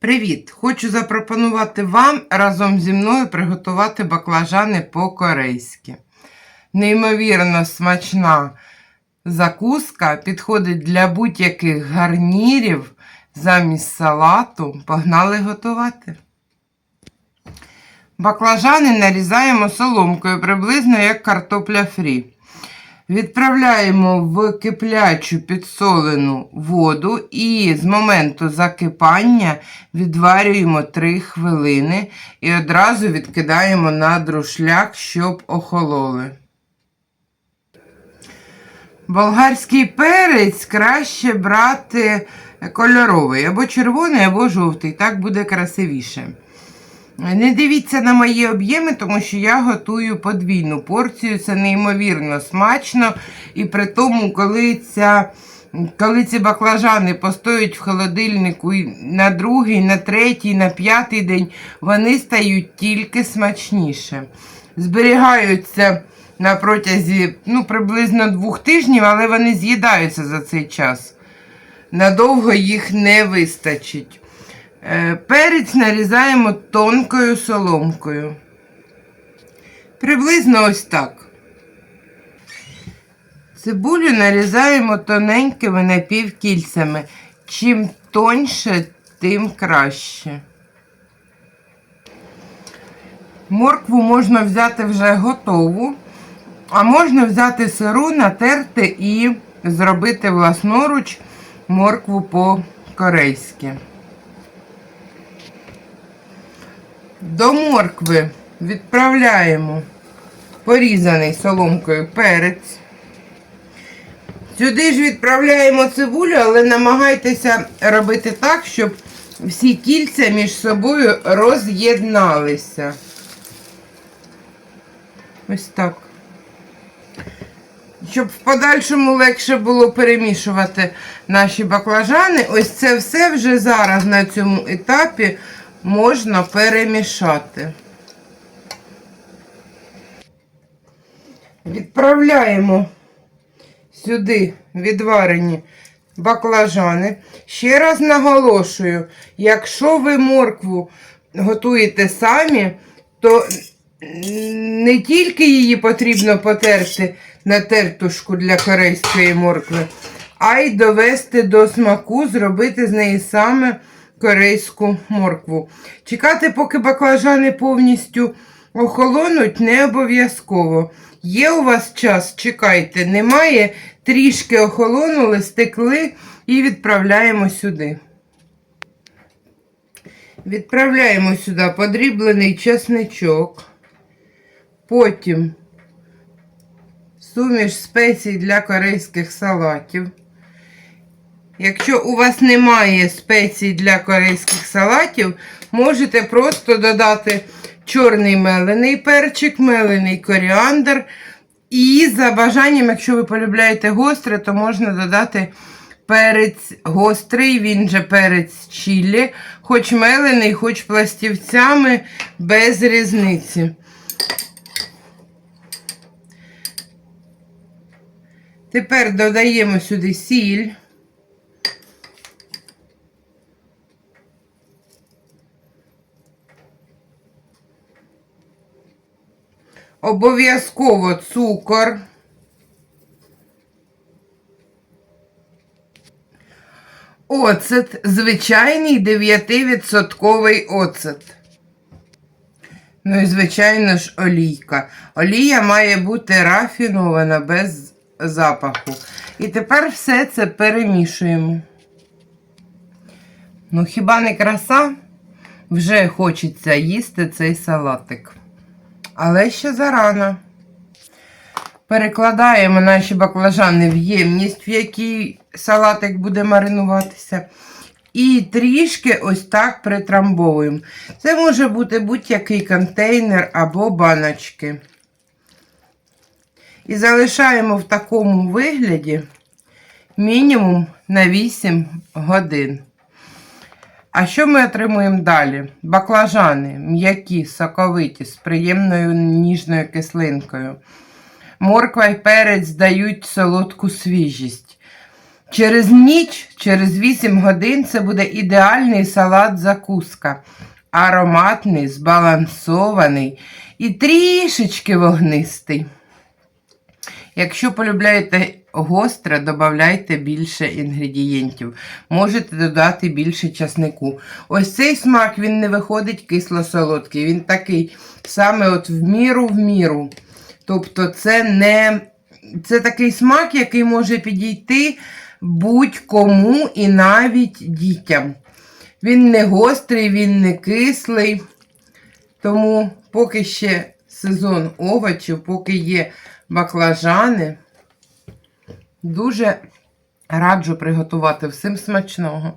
Привіт! Хочу запропонувати вам разом зі мною приготувати баклажани по-корейськи. Неймовірно смачна закуска підходить для будь-яких гарнірів замість салату. Погнали готувати. Баклажани нарізаємо соломкою, приблизно як картопля фрі. Відправляємо в киплячу підсолену воду і з моменту закипання відварюємо 3 хвилини і одразу відкидаємо на друшляк, щоб охололи. Болгарський перець краще брати кольоровий, або червоний, або жовтий, так буде красивіше. Не дивіться на мої об'єми, тому що я готую подвійну порцію. Це неймовірно смачно. І при тому, коли ця, коли ці баклажани постоять в холодильнику на другий, на третій, на п'ятий день, вони стають тільки смачніше. Зберігаються на протязі ну, приблизно двох тижнів, але вони з'їдаються за цей час. Надовго їх не вистачить. Е, Перець нарізаємо тонкою соломкою. Приблизно ось так. Цибулю нарізаємо тоненькими напівкільцями. Чим тоньше, тим краще. Моркву можна взяти вже готову, а можна взяти сиру, натерти і зробити власноруч моркву по-корейськи. До моркви відправляємо порізаний соломкою перець. Сюди ж відправляємо цибулю, але намагайтеся робити так, щоб всі кільця між собою роз'єдналися. Ось так. Щоб в подальшому легше було перемішувати наші баклажани, ось це все вже зараз на цьому етапі можна перемішати. Відправляємо сюди відварені баклажани. Ще раз наголошую, якщо ви моркву готуєте самі, то не тільки її потрібно потерти на тертушку для корейської моркви, а й довести до смаку, зробити з неї саме корейську моркву. Чекати, поки баклажани повністю охолонуть, не обов'язково. Є у вас час, чекайте, немає, трішки охолонули, стекли і відправляємо сюди. Відправляємо сюди подріблений чесничок. Потім суміш спецій для корейських салатів. Якщо у вас немає спецій для корейських салатів, можете просто додати чорний мелений перчик, мелений коріандр. І за бажанням, якщо ви полюбляєте гостре, то можна додати перець гострий, він же перець чілі, хоч мелений, хоч пластівцями, без різниці. Тепер додаємо сюди сіль. Обов'язково цукор. Оцет, звичайний 9% оцет. Ну і, звичайно ж, олійка. Олія має бути рафінована без запаху. І тепер все це перемішуємо. Ну, хіба не краса? Вже хочеться їсти цей салатик. Але ще зарано. Перекладаємо наші баклажани в ємність, в якій салатик буде маринуватися. І трішки ось так притрамбовуємо. Це може бути будь-який контейнер або баночки. І залишаємо в такому вигляді мінімум на 8 годин. А що ми отримуємо далі? Баклажани м'які, соковиті, з приємною ніжною кислинкою. Морква і перець дають солодку свіжість. Через ніч, через 8 годин це буде ідеальний салат закуска. Ароматний, збалансований і трішечки вогнистий. Якщо полюбляєте гостре, додавайте більше інгредієнтів. Можете додати більше часнику. Ось цей смак він не виходить кисло-солодкий. Він такий саме от в міру в міру. Тобто, це не це такий смак, який може підійти будь-кому і навіть дітям. Він не гострий, він не кислий. Тому поки ще сезон овочів, поки є баклажани, дуже раджу приготувати всім смачного.